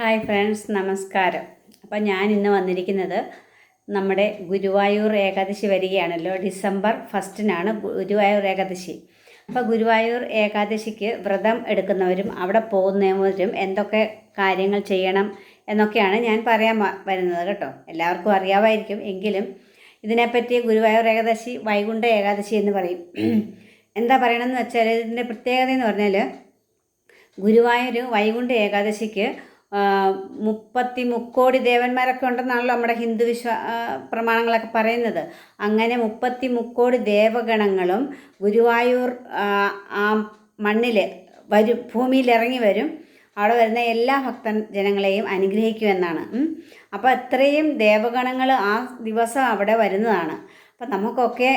Hi friends നമസ്കാരം. അപ്പം ഞാൻ ഇന്ന് വന്നിരിക്കുന്നത് നമ്മുടെ ഗുരുവായൂർ ഏകാദശി വരികയാണല്ലോ. ഡിസംബർ ഫസ്റ്റിനാണ് ഗുരുവായൂർ ഏകാദശി. അപ്പോൾ ഗുരുവായൂർ ഏകാദശിക്ക് വ്രതം എടുക്കുന്നവരും അവിടെ പോകുന്നവരും എന്തൊക്കെ കാര്യങ്ങൾ ചെയ്യണം എന്നൊക്കെയാണ് ഞാൻ പറയാൻ വരുന്നത് കേട്ടോ. എല്ലാവർക്കും അറിയാമായിരിക്കും. എങ്കിലും ഇതിനെപ്പറ്റി ഗുരുവായൂർ ഏകാദശി വൈകുണ്ഠ ഏകാദശി എന്ന് പറയും. എന്താ പറയണമെന്ന് വെച്ചാൽ ഇതിന്റെ പ്രത്യേകത എന്ന് പറഞ്ഞാൽ ഗുരുവായൂർ വൈകുണ്ഠ ഏകാദശിക്ക് മുപ്പത്തി മുക്കോടി ദേവന്മാരൊക്കെ ഉണ്ടെന്നാണല്ലോ നമ്മുടെ ഹിന്ദു വിശ്വ പ്രമാണങ്ങളൊക്കെ പറയുന്നത്. അങ്ങനെ മുപ്പത്തി മുക്കോടി ദേവഗണങ്ങളും ഗുരുവായൂർ ആ, മണ്ണിൽ വരും ഭൂമിയിൽ ഇറങ്ങി വരും. അവിടെ വരുന്ന എല്ലാ ഭക്തൻ ജനങ്ങളെയും അനുഗ്രഹിക്കുമെന്നാണ്. അപ്പോൾ അത്രയും ദേവഗണങ്ങൾ ആ ദിവസം അവിടെ വരുന്നതാണ്. അപ്പം നമുക്കൊക്കെ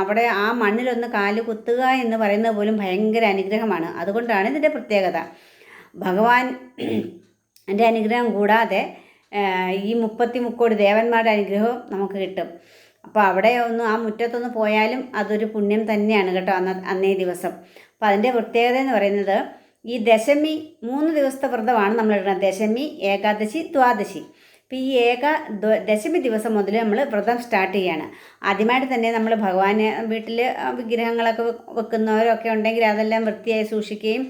അവിടെ ആ മണ്ണിലൊന്ന് കാൽ കുത്തുക എന്ന് പറയുന്നത് പോലും ഭയങ്കര അനുഗ്രഹമാണ്. അതുകൊണ്ടാണ് ഇതിന്റെ പ്രത്യേകത. ഭഗവാൻ എന്റെ അനുഗ്രഹം കൂടാതെ ഈ മുപ്പത്തി മുക്കോടി ദേവന്മാരുടെ അനുഗ്രഹവും നമുക്ക് കിട്ടും. അപ്പോൾ അവിടെ ഒന്ന് ആ മുറ്റത്തൊന്ന് പോയാലും അതൊരു പുണ്യം തന്നെയാണ് കേട്ടോ അന്ന അന്നേ ദിവസം. അപ്പോൾ അതിന്റെ പ്രത്യേകത എന്ന് പറയുന്നത് ഈ ദശമി മൂന്ന് ദിവസത്തെ വ്രതമാണ് നമ്മൾ ഇടുന്നത് ദശമി ഏകാദശി ദ്വാദശി. അപ്പോൾ ഈ ഏക ദശമി ദിവസം മുതൽ നമ്മൾ വ്രതം സ്റ്റാർട്ട് ചെയ്യാണ്. ആദ്യമായിട്ട് തന്നെ നമ്മൾ ഭഗവാന് വീട്ടിൽ വിഗ്രഹങ്ങളൊക്കെ വെക്കുന്നവരൊക്കെ ഉണ്ടെങ്കിൽ അതെല്ലാം വൃത്തിയായി സൂക്ഷിക്കുകയും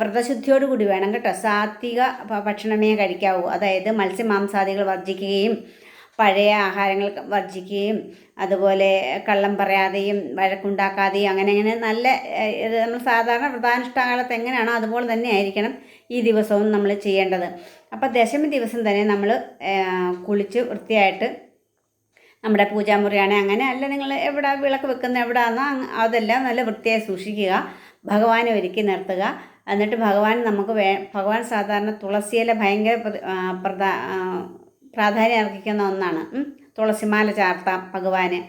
വ്രതശുദ്ധിയോടുകൂടി വേണം കേട്ടോ. സാത്വിക ഭക്ഷണമേ കഴിക്കാവൂ. അതായത് മത്സ്യമാംസാദികൾ വർജിക്കുകയും പഴയ ആഹാരങ്ങൾ വർജിക്കുകയും അതുപോലെ കള്ളം പറയാതെയും വഴക്കുണ്ടാക്കാതെയും അങ്ങനെ അങ്ങനെ നല്ല ഇത് നമ്മൾ സാധാരണ വ്രതാനുഷ്ഠാനകാലത്ത് എങ്ങനെയാണോ അതുപോലെ തന്നെ ആയിരിക്കണം ഈ ദിവസവും നമ്മൾ ചെയ്യേണ്ടത്. അപ്പോൾ ദശമി ദിവസം തന്നെ നമ്മൾ കുളിച്ച് വൃത്തിയായിട്ട് നമ്മുടെ പൂജാമുറിയാണ്. അങ്ങനെ അല്ല നിങ്ങൾ എവിടെ വിളക്ക് വെക്കുന്ന എവിടെയാണെന്നോ അതെല്ലാം നല്ല വൃത്തിയായി സൂക്ഷിക്കുക. ഭഗവാനെ ഒരുക്കി നിർത്തുക. എന്നിട്ട് ഭഗവാൻ നമുക്ക് വേ ഭഗവാൻ സാധാരണ തുളസിയില ഭയങ്കര പ്ര- പ്രധാ പ്രാധാന്യം അർഹിക്കുന്ന ഒന്നാണ്. തുളസിമാല ചാർത്താം ഭഗവാന്.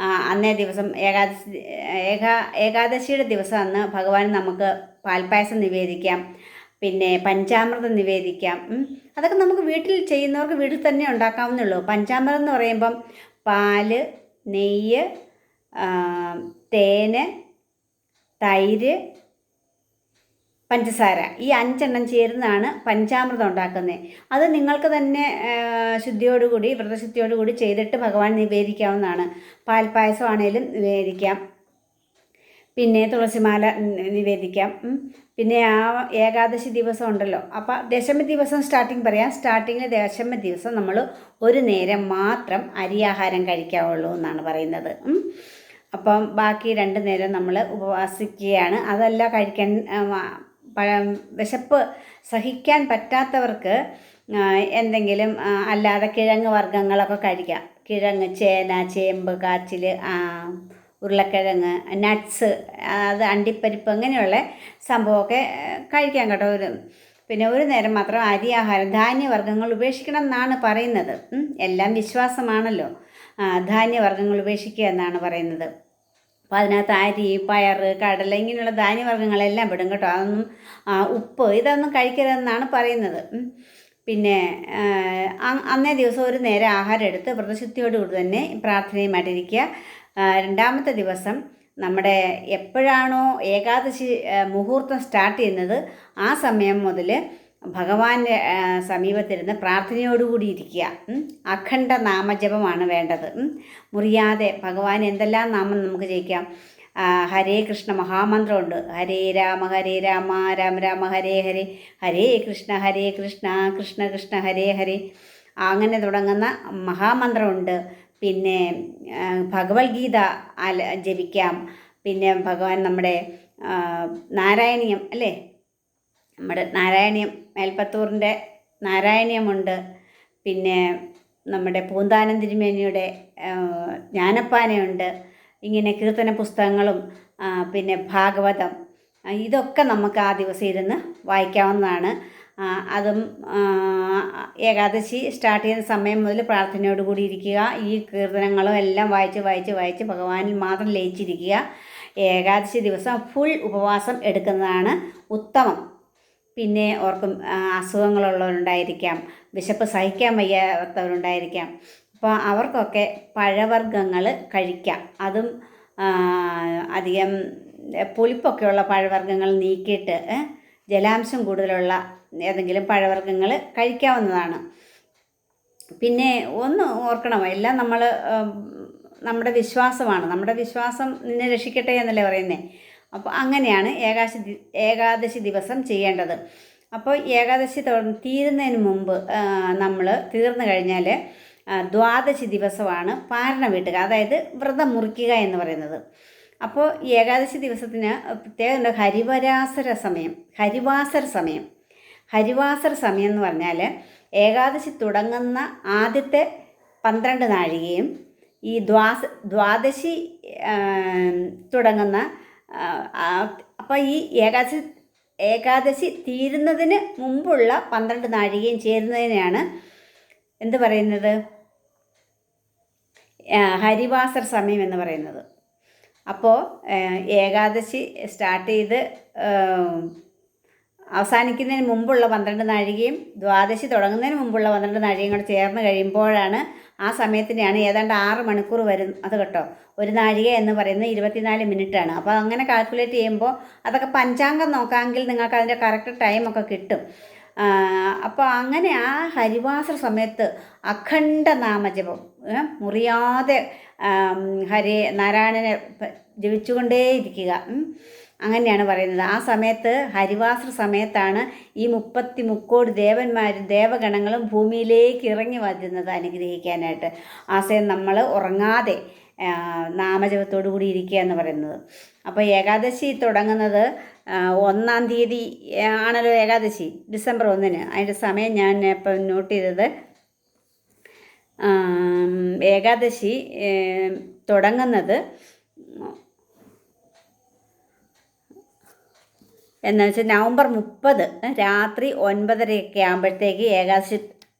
അന്നേ ദിവസം ഏകാദശി ഏകാ ഏകാദശിയുടെ ദിവസം അന്ന് ഭഗവാൻ നമുക്ക് പാൽപ്പായസം നിവേദിക്കാം. പിന്നെ പഞ്ചാമൃതം നിവേദിക്കാം. അതൊക്കെ നമുക്ക് വീട്ടിൽ ചെയ്യുന്നവർക്ക് വീട്ടിൽ തന്നെ ഉണ്ടാക്കാവുന്നുള്ളൂ പഞ്ചാമൃതം എന്ന് പറയുമ്പം പാൽ നെയ്യ് തേന് തൈര് പഞ്ചസാര. ഈ അഞ്ചെണ്ണം ചേരുന്നതാണ് പഞ്ചാമൃതം ഉണ്ടാക്കുന്നത്. അത് നിങ്ങൾക്ക് തന്നെ ശുദ്ധിയോടുകൂടി വ്രതശുദ്ധിയോടുകൂടി ചെയ്തിട്ട് ഭഗവാൻ നിവേദിക്കാവുന്നതാണ്. പാൽപ്പായസം ആണേലും നിവേദിക്കാം. പിന്നെ തുളസിമാല നിവേദിക്കാം. പിന്നെ ആ ഏകാദശി ദിവസം ഉണ്ടല്ലോ. അപ്പോൾ ദശമി ദിവസം സ്റ്റാർട്ടിങ് പറയാം. സ്റ്റാർട്ടിങ്ങിൽ ദശമി ദിവസം നമ്മൾ ഒരു നേരം മാത്രം അരിയാഹാരം കഴിക്കാവുള്ളൂ എന്നാണ് പറയുന്നത്. അപ്പം ബാക്കി രണ്ട് നേരം നമ്മൾ ഉപവാസിക്കുകയാണ്. അതല്ല കഴിക്കാൻ വിശപ്പ് സഹിക്കാൻ പറ്റാത്തവർക്ക് എന്തെങ്കിലും അല്ലാതെ കിഴങ്ങ് വർഗങ്ങളൊക്കെ കഴിക്കാം. കിഴങ്ങ് ചേന ചേമ്പ് കാച്ചിൽ ഉരുളക്കിഴങ്ങ് നട്ട്സ് അത് അണ്ടിപ്പരിപ്പ് അങ്ങനെയുള്ള സംഭവമൊക്കെ കഴിക്കാം കേട്ടോ. ഒരു പിന്നെ ഒരു നേരം മാത്രം അരി ആഹാരം ധാന്യവർഗങ്ങൾ ഉപേക്ഷിക്കണം എന്നാണ് പറയുന്നത്. എല്ലാം വിശ്വാസമാണല്ലോ. ധാന്യവർഗങ്ങൾ ഉപേക്ഷിക്കുക എന്നാണ് പറയുന്നത്. അപ്പോൾ അതിനകത്ത് അരി പയർ കടല ഇങ്ങനെയുള്ള ധാന്യവർഗങ്ങളെല്ലാം വിടും കേട്ടോ. അതൊന്നും ഉപ്പ് ഇതൊന്നും കഴിക്കരുതെന്നാണ് പറയുന്നത്. പിന്നെ അന്നേ ദിവസം ഒരു നേരം ആഹാരം എടുത്ത് വ്രതശുദ്ധിയോടുകൂടി തന്നെ പ്രാർത്ഥനയുമായിട്ടിരിക്കുക. രണ്ടാമത്തെ ദിവസം നമ്മുടെ എപ്പോഴാണോ ഏകാദശി മുഹൂർത്തം സ്റ്റാർട്ട് ചെയ്യുന്നത് ആ സമയം മുതൽ ഭഗവാന്റെ സമീപത്തിരുന്ന് പ്രാർത്ഥനയോടുകൂടി ഇരിക്കുക. അഖണ്ഡ നാമജപമാണ് വേണ്ടത്. മുറിയാതെ ഭഗവാൻ എന്തെല്ലാം നാമം നമുക്ക് ജയിക്കാം? ഹരേ കൃഷ്ണ മഹാമന്ത്രമുണ്ട്. ഹരേ രാമ ഹരേ രാമ രാമ രാമ ഹരേ ഹരേ. ഹരേ കൃഷ്ണ ഹരേ കൃഷ്ണ കൃഷ്ണ കൃഷ്ണ ഹരേ ഹരേ. അങ്ങനെ തുടങ്ങുന്ന മഹാമന്ത്രമുണ്ട്. പിന്നെ ഭഗവത്ഗീത അല ജപിക്കാം. പിന്നെ ഭഗവാൻ നമ്മുടെ നാരായണീയം അല്ലേ? നമ്മുടെ നാരായണീയം മേൽപ്പത്തൂറിന്റെ നാരായണീയമുണ്ട്. പിന്നെ നമ്മുടെ പൂന്താനം തിരുമേനിയുടെ ജ്ഞാനപ്പാനയുണ്ട്. ഇങ്ങനെ കീർത്തന പുസ്തകങ്ങളും പിന്നെ ഭാഗവതം ഇതൊക്കെ നമുക്ക് ആ ദിവസം ഇരുന്ന് വായിക്കാവുന്നതാണ്. അതും ഏകാദശി സ്റ്റാർട്ട് ചെയ്യുന്ന സമയം മുതൽ പ്രാർത്ഥനയോടുകൂടി ഇരിക്കുക. ഈ കീർത്തനങ്ങളും എല്ലാം വായിച്ച് വായിച്ച് വായിച്ച് ഭഗവാനിൽ മാത്രം ലയിച്ചിരിക്കുക. ഏകാദശി ദിവസം ഫുൾ ഉപവാസം എടുക്കുന്നതാണ് ഉത്തമം. പിന്നെ ഓർക്കും അസുഖങ്ങളുള്ളവരുണ്ടായിരിക്കാം. വിശപ്പ് സഹിക്കാൻ വയ്യാത്തവരുണ്ടായിരിക്കാം. അപ്പോൾ അവർക്കൊക്കെ പഴവർഗങ്ങൾ കഴിക്കാം. അതും അധികം പുളിപ്പൊക്കെയുള്ള പഴവർഗങ്ങൾ നീക്കിയിട്ട് ജലാംശം കൂടുതലുള്ള ഏതെങ്കിലും പഴവർഗങ്ങൾ കഴിക്കാവുന്നതാണ്. പിന്നെ ഒന്ന് ഓർക്കണം എല്ലാം നമ്മൾ നമ്മുടെ വിശ്വാസമാണ്. നമ്മുടെ വിശ്വാസം നിന്നെ രക്ഷിക്കട്ടെ എന്നല്ലേ പറയുന്നത് അപ്പോൾ അങ്ങനെയാണ് ഏകാശി ഏകാദശി ദിവസം ചെയ്യേണ്ടത്. അപ്പോൾ ഏകാദശി തീരുന്നതിന് മുമ്പ് നമ്മൾ തീർന്നു കഴിഞ്ഞാൽ ദ്വാദശി ദിവസമാണ് പാരണ വീട്ടുക അതായത് വ്രതം മുറിക്കുക എന്ന് പറയുന്നത്. അപ്പോൾ ഏകാദശി ദിവസത്തിന് പ്രത്യേകത ഹരിവരാസര സമയം ഹരിവാസര സമയം. ഹരിവാസര സമയം എന്ന് പറഞ്ഞാൽ ഏകാദശി തുടങ്ങുന്ന ആദ്യത്തെ പന്ത്രണ്ട് നാഴികയും ഈ ദ്വാസ ദ്വാദശി തുടങ്ങുന്ന അപ്പോൾ ഈ ഏകാദശി ഏകാദശി തീരുന്നതിന് മുമ്പുള്ള പന്ത്രണ്ട് നാഴികയും ചേരുന്നതിനെയാണ് എന്ത് പറയുന്നത്? ഹരിവാസർ സമയം എന്ന് പറയുന്നത്. അപ്പോൾ ഏകാദശി സ്റ്റാർട്ട് ചെയ്ത് അവസാനിക്കുന്നതിന് മുമ്പുള്ള പന്ത്രണ്ട് നാഴികയും ദ്വാദശി തുടങ്ങുന്നതിന് മുമ്പുള്ള പന്ത്രണ്ട് നാഴികയും കൂടെ ചേർന്ന് കഴിയുമ്പോഴാണ് ആ സമയത്തിനെയാണ് ഏതാണ്ട് ആറ് മണിക്കൂർ വരും. അത് കേട്ടോ. ഒരു നാഴിക എന്ന് പറയുന്നത് ഇരുപത്തിനാല് മിനിറ്റാണ്. അപ്പോൾ അങ്ങനെ കാൽക്കുലേറ്റ് ചെയ്യുമ്പോൾ അതൊക്കെ പഞ്ചാംഗം നോക്കാമെങ്കിൽ നിങ്ങൾക്ക് അതിന്റെ കറക്റ്റ് ടൈമൊക്കെ കിട്ടും. അപ്പോൾ അങ്ങനെ ആ ഹരിവാസ സമയത്ത് അഖണ്ഡ നാമജപം മുറിയാതെ ഹരി നാരായണനെ ജപിച്ചുകൊണ്ടേയിരിക്കുക. അങ്ങനെയാണ് പറയുന്നത്. ആ സമയത്ത് ഹരിവാസ സമയത്താണ് ഈ മുപ്പത്തി മുക്കോട് ദേവന്മാരും ദേവഗണങ്ങളും ഭൂമിയിലേക്ക് ഇറങ്ങി വരുന്നത് അനുഗ്രഹിക്കാനായിട്ട്. ആ നമ്മൾ ഉറങ്ങാതെ നാമജപത്തോടു കൂടി ഇരിക്കുക എന്ന് പറയുന്നത്. അപ്പോൾ ഏകാദശി തുടങ്ങുന്നത് ഒന്നാം തീയതി ആണല്ലോ ഏകാദശി ഡിസംബർ ഒന്നിന്. അതിന്റെ സമയം ഞാൻ ഇപ്പം നോട്ട് ചെയ്തത്. ഏകാദശി തുടങ്ങുന്നത് എന്ന് വെച്ചാൽ നവംബർ മുപ്പത് രാത്രി ഒൻപതരയൊക്കെ ആകുമ്പോഴത്തേക്ക് ഏകാദശി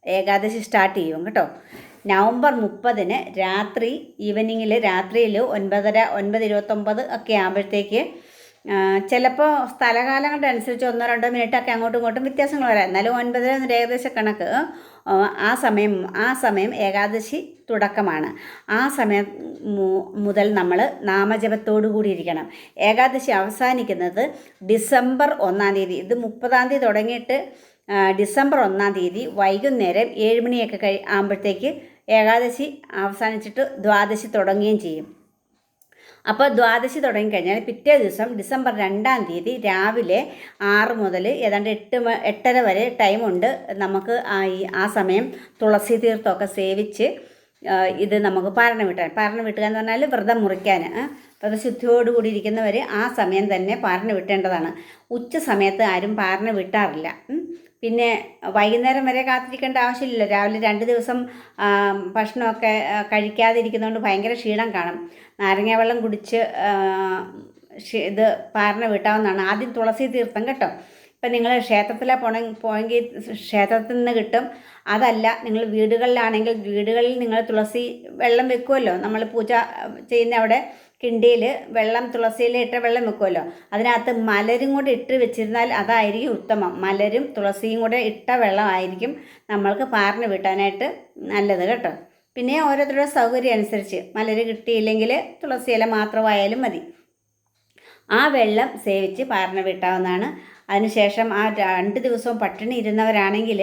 ഏകാദശി സ്റ്റാർട്ട് ചെയ്യും കേട്ടോ. നവംബർ മുപ്പതിന് രാത്രി ഈവനിങ്ങിൽ രാത്രിയിൽ ഒൻപതര ഒൻപത് ഇരുപത്തൊമ്പത് ഒക്കെ ആകുമ്പോഴത്തേക്ക് ചിലപ്പോൾ സ്ഥലകാലങ്ങളുടെ അനുസരിച്ച് ഒന്നോ രണ്ടോ മിനിറ്റൊക്കെ അങ്ങോട്ടും ഇങ്ങോട്ടും വ്യത്യാസങ്ങൾ വരാം. എന്നാലും ഒൻപതര ഏകദേശ കണക്ക് ആ സമയം ആ സമയം ഏകാദശി തുടക്കമാണ്. ആ സമയം മുതൽ നമ്മൾ നാമജപത്തോടു കൂടി ഇരിക്കണം. ഏകാദശി അവസാനിക്കുന്നത് ഡിസംബർ ഒന്നാം തീയതി. ഇത് മുപ്പതാം തീയതി തുടങ്ങിയിട്ട് ഡിസംബർ ഒന്നാം തീയതി വൈകുന്നേരം ഏഴ് മണിയൊക്കെ കഴി ആകുമ്പോഴത്തേക്ക് ഏകാദശി അവസാനിച്ചിട്ട് ദ്വാദശി തുടങ്ങുകയും ചെയ്യും. അപ്പോൾ ദ്വാദശി തുടങ്ങിക്കഴിഞ്ഞാൽ പിറ്റേ ദിവസം ഡിസംബർ രണ്ടാം തീയതി രാവിലെ ആറ് മുതൽ ഏതാണ്ട് എട്ട് എട്ടര വരെ ടൈമുണ്ട് നമുക്ക് ആ സമയം തുളസി തീർത്ഥമൊക്കെ സേവിച്ച് ഇത് നമുക്ക് പാരണ വീട്ടാൻ പാരണ വീട്ടുക എന്ന് പറഞ്ഞാൽ വ്രതം മുറിക്കാൻ വ്രതശുദ്ധിയോടുകൂടി ഇരിക്കുന്നവർ ആ സമയം തന്നെ പാരണ വിട്ടേണ്ടതാണ്. ഉച്ച സമയത്ത് ആരും പാരണ വിട്ടാറില്ല. പിന്നെ വൈകുന്നേരം വരെ കാത്തിരിക്കേണ്ട ആവശ്യമില്ല രാവിലെ രണ്ട് ദിവസം ഭക്ഷണമൊക്കെ കഴിക്കാതിരിക്കുന്നതുകൊണ്ട് ഭയങ്കര ക്ഷീണം കാണും. നാരങ്ങ വെള്ളം കുടിച്ച് ഇത് പാരണ വിട്ടാവുന്നതാണ്. ആദ്യം തുളസി തീർത്ഥം കേട്ടോ. ഇപ്പം നിങ്ങൾ ക്ഷേത്രത്തിലെ പോണ പോയെങ്കിൽ ക്ഷേത്രത്തിൽ നിന്ന് കിട്ടും. അതല്ല നിങ്ങൾ വീടുകളിലാണെങ്കിൽ വീടുകളിൽ നിങ്ങൾ തുളസി വെള്ളം വെക്കുമല്ലോ നമ്മൾ പൂജ ചെയ്യുന്ന അവിടെ കിണ്ടിയിൽ വെള്ളം തുളസിയിൽ ഇട്ട വെള്ളം വെക്കുമല്ലോ അതിനകത്ത് മലരും കൂടെ ഇട്ട് വെച്ചിരുന്നാൽ അതായിരിക്കും ഉത്തമം. മലരും തുളസിയും കൂടെ ഇട്ട വെള്ളമായിരിക്കും നമ്മൾക്ക് പാറിന് വിട്ടാനായിട്ട് നല്ലത് കേട്ടോ. പിന്നെ ഓരോരുത്തരുടെ സൗകര്യം അനുസരിച്ച് മലര് കിട്ടിയില്ലെങ്കിൽ തുളസി ഇല മാത്രമായാലും മതി. ആ വെള്ളം സേവിച്ച് പാർന്ന് വീട്ടാവുന്നതാണ്. അതിനുശേഷം ആ രണ്ട് ദിവസവും പട്ടിണി ഇരുന്നവരാണെങ്കിൽ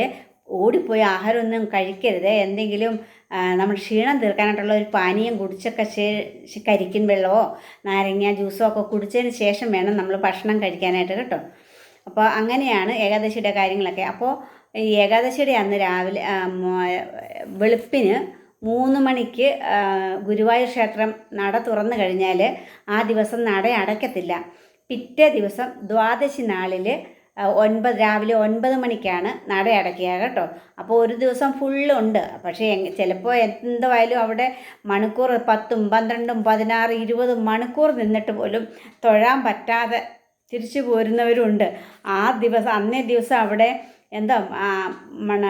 ഓടിപ്പോയി ആഹാരമൊന്നും കഴിക്കരുത്. എന്തെങ്കിലും നമ്മൾ ക്ഷീണം തീർക്കാനായിട്ടുള്ള ഒരു പാനീയം കുടിച്ചൊക്കെ കരിക്കിൻ വെള്ളമോ നാരങ്ങ ജ്യൂസോ ഒക്കെ കുടിച്ചതിന് ശേഷം വേണം നമ്മൾ ഭക്ഷണം കഴിക്കാനായിട്ട് കേട്ടോ. അപ്പോൾ അങ്ങനെയാണ് ഏകാദശിയുടെ കാര്യങ്ങളൊക്കെ. അപ്പോൾ ഈ ഏകാദശിയുടെ അന്ന് രാവിലെ വെളുപ്പിന് മൂന്ന് മണിക്ക് ഗുരുവായൂർ ക്ഷേത്രം നട തുറന്നു കഴിഞ്ഞാൽ ആ ദിവസം നട അടയ്ക്കത്തില്ല. പിറ്റേ ദിവസം ദ്വാദശി നാളിൽ ഒൻപത് രാവിലെ ഒൻപത് മണിക്കാണ് നട അടയ്ക്കുക കേട്ടോ. അപ്പോൾ ഒരു ദിവസം ഫുള്ളുണ്ട് പക്ഷേ ചിലപ്പോൾ എന്തായാലും അവിടെ മണിക്കൂർ പത്തും പന്ത്രണ്ടും പതിനാറ് ഇരുപതും മണിക്കൂർ നിന്നിട്ട് പോലും തൊഴാൻ പറ്റാതെ തിരിച്ചു പോരുന്നവരുണ്ട്. ആ ദിവസം അന്നേ ദിവസം അവിടെ എന്താ മണ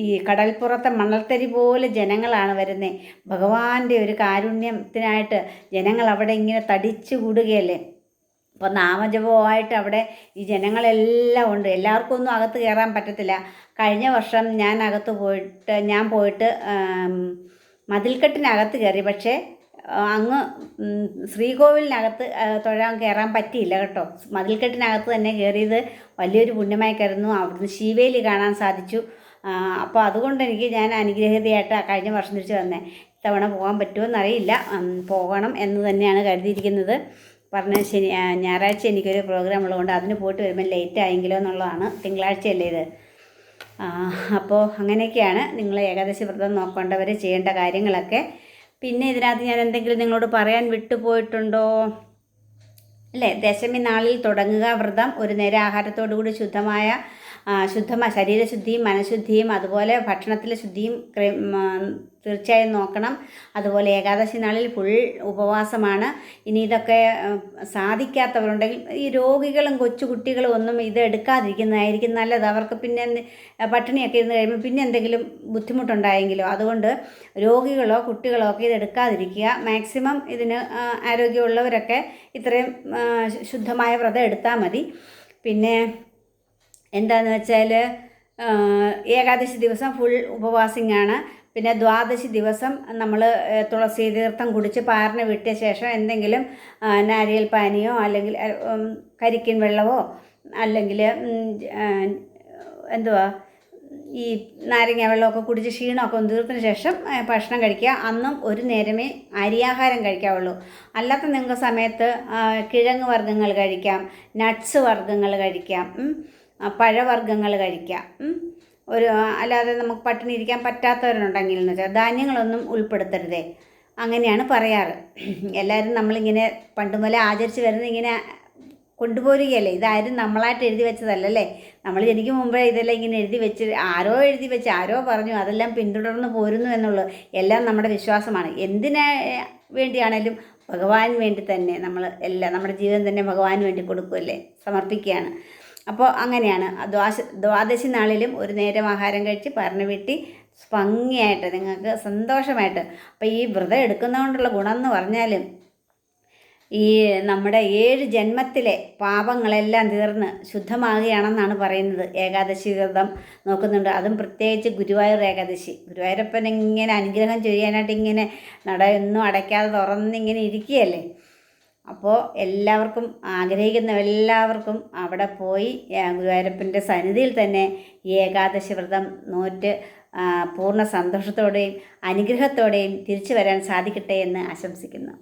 ഈ കടൽപ്പുറത്തെ മണൽത്തരി പോലെ ജനങ്ങളാണ് വരുന്നത് ഭഗവാന്റെ ഒരു കാരുണ്യത്തിനായിട്ട് ജനങ്ങൾ അവിടെ ഇങ്ങനെ തടിച്ചു കൂടുകയല്ലേ? അപ്പോൾ നാമജപമായിട്ട് അവിടെ ഈ ജനങ്ങളെല്ലാം ഉണ്ട്. എല്ലാവർക്കും ഒന്നും അകത്ത് കയറാൻ പറ്റത്തില്ല. കഴിഞ്ഞ വർഷം ഞാൻ അകത്ത് പോയിട്ട് ഞാൻ പോയിട്ട് മതിൽക്കെട്ടിനകത്ത് കയറി. പക്ഷേ അങ്ങ് ശ്രീകോവിലിനകത്ത് തൊഴാൻ കയറാൻ പറ്റിയില്ല കേട്ടോ. മതിൽക്കെട്ടിനകത്ത് തന്നെ കയറിയത് വലിയൊരു പുണ്യമായി കരുതുന്നു അവിടുന്ന് ശിവേലി കാണാൻ സാധിച്ചു. അപ്പോൾ അതുകൊണ്ട് എനിക്ക് ഞാൻ അനുഗ്രഹീതയായിട്ട് കഴിഞ്ഞ വർഷം തിരിച്ച് വന്നേ. ഇത്തവണ പോകാൻ പറ്റുമോ എന്നറിയില്ല പോകണം എന്ന് തന്നെയാണ് കരുതിയിരിക്കുന്നത്. പറഞ്ഞ ശനി ഞായറാഴ്ച എനിക്കൊരു പ്രോഗ്രാം ഉള്ളതുകൊണ്ട് അതിന് പോയിട്ട് വരുമ്പോൾ ലേറ്റ് ആയെങ്കിലോ എന്നുള്ളതാണ് തിങ്കളാഴ്ചയല്ലേ ഇത്. അപ്പോൾ അങ്ങനെയൊക്കെയാണ് നിങ്ങൾ ഏകാദശി വ്രതം നോക്കേണ്ടവർ ചെയ്യേണ്ട കാര്യങ്ങളൊക്കെ. പിന്നെ ഇതിനകത്ത് ഞാൻ എന്തെങ്കിലും നിങ്ങളോട് പറയാൻ വിട്ടുപോയിട്ടുണ്ടോ? അല്ലേ? ദശമി നാളിൽ തുടങ്ങുക വ്രതം ഒരു നേരം ആഹാരത്തോടു കൂടി ശുദ്ധമായ ശുദ്ധമായ ശരീരശുദ്ധിയും മനഃശുദ്ധിയും അതുപോലെ ഭക്ഷണത്തിലെ ശുദ്ധിയും തീർച്ചയായും നോക്കണം. അതുപോലെ ഏകാദശി നാളിൽ ഫുൾ ഉപവാസമാണ്. ഇനി ഇതൊക്കെ സാധിക്കാത്തവരുണ്ടെങ്കിൽ ഈ രോഗികളും കൊച്ചുകുട്ടികളും ഒന്നും ഇത് എടുക്കാതിരിക്കുന്നതായിരിക്കും നല്ലത്. അവർക്ക് പിന്നെ പട്ടിണിയൊക്കെ ഇരുന്ന് കഴിയുമ്പോൾ പിന്നെ എന്തെങ്കിലും ബുദ്ധിമുട്ടുണ്ടായെങ്കിലോ അതുകൊണ്ട് രോഗികളോ കുട്ടികളോ ഒക്കെ ഇത് എടുക്കാതിരിക്കുക. മാക്സിമം ഇതിന് ആരോഗ്യമുള്ളവരൊക്കെ ഇത്രയും ശുദ്ധമായ വ്രതം എടുത്താൽ മതി. പിന്നെ എന്താണെന്ന് വെച്ചാൽ ഏകാദശി ദിവസം ഫുൾ ഉപവാസിങ്ങാണ്. ആണ് പിന്നെ ദ്വാദശി ദിവസം നമ്മൾ തുളസി തീർത്ഥം കുടിച്ച് പാറിന് വിട്ടിയ ശേഷം എന്തെങ്കിലും നാരിയൽ പാനിയോ അല്ലെങ്കിൽ കരിക്കിൻ വെള്ളമോ അല്ലെങ്കിൽ എന്തുവാ ഈ നാരങ്ങ വെള്ളമൊക്കെ കുടിച്ച് ക്ഷീണമൊക്കെ ഒന്ന് തീർത്തിന് ശേഷം ഭക്ഷണം കഴിക്കുക അന്നും ഒരു നേരമേ അരിയാഹാരം കഴിക്കാവുള്ളൂ അല്ലാത്ത നിങ്ങൾക്ക് സമയത്ത് കിഴങ്ങ് വർഗങ്ങൾ കഴിക്കാം നട്ട്സ് വർഗങ്ങൾ കഴിക്കാം പഴവർഗങ്ങൾ കഴിക്കാം. ഒരു അല്ലാതെ നമുക്ക് പട്ടിണി ഇരിക്കാൻ പറ്റാത്തവരുണ്ടെങ്കിൽ എന്ന് വെച്ചാൽ ധാന്യങ്ങളൊന്നും ഉൾപ്പെടുത്തരുതേ. അങ്ങനെയാണ് പറയാറ്. എല്ലാവരും നമ്മളിങ്ങനെ പണ്ട് മുതലേ ആചരിച്ച് വരുന്ന ഇങ്ങനെ കൊണ്ടുപോരുകയല്ലേ? ഇതാരും നമ്മളായിട്ട് എഴുതി വെച്ചതല്ലേ നമ്മൾ ജനിക്കും മുമ്പേ ഇതെല്ലാം ഇങ്ങനെ എഴുതി വെച്ച് ആരോ എഴുതി വെച്ച് ആരോ പറഞ്ഞു അതെല്ലാം പിന്തുടർന്ന് പോരുന്നു എന്നുള്ളത് എല്ലാം നമ്മുടെ വിശ്വാസമാണ്. എന്തിനെ വേണ്ടിയാണേലും ഭഗവാൻ വേണ്ടി തന്നെ നമ്മൾ എല്ലാം നമ്മുടെ ജീവിതം തന്നെ ഭഗവാൻ വേണ്ടി കൊടുക്കുമല്ലേ സമർപ്പിക്കുകയാണ്. അപ്പോൾ അങ്ങനെയാണ്. ദ്വാശ ദ്വാദശി നാളിലും ഒരു നേരം ആഹാരം കഴിച്ച് പറഞ്ഞു വീട്ടി ഭംഗിയായിട്ട് നിങ്ങൾക്ക് സന്തോഷമായിട്ട്. അപ്പോൾ ഈ വ്രതം എടുക്കുന്നതുകൊണ്ടുള്ള ഗുണം എന്ന് പറഞ്ഞാൽ ഈ നമ്മുടെ ഏഴ് ജന്മത്തിലെ പാപങ്ങളെല്ലാം തീർന്ന് ശുദ്ധമാകുകയാണെന്നാണ് പറയുന്നത്. ഏകാദശി വ്രതം നോക്കുന്നുണ്ട്. അതും പ്രത്യേകിച്ച് ഗുരുവായൂർ ഏകാദശി. ഗുരുവായൂരപ്പൻ ഇങ്ങനെ അനുഗ്രഹം ചെയ്യാനായിട്ട് ഇങ്ങനെ നട ഒന്നും അടയ്ക്കാതെ തുറന്നിങ്ങനെ ഇരിക്കുകയല്ലേ? അപ്പോൾ എല്ലാവർക്കും ആഗ്രഹിക്കുന്ന എല്ലാവർക്കും അവിടെ പോയി ഗുരുവായൂരപ്പന്റെ സന്നിധിയിൽ തന്നെ ഈ ഏകാദശി വ്രതം നോറ്റ് പൂർണ സന്തോഷത്തോടെയും അനുഗ്രഹത്തോടെയും തിരിച്ചു വരാൻ സാധിക്കട്ടെ എന്ന് ആശംസിക്കുന്നു.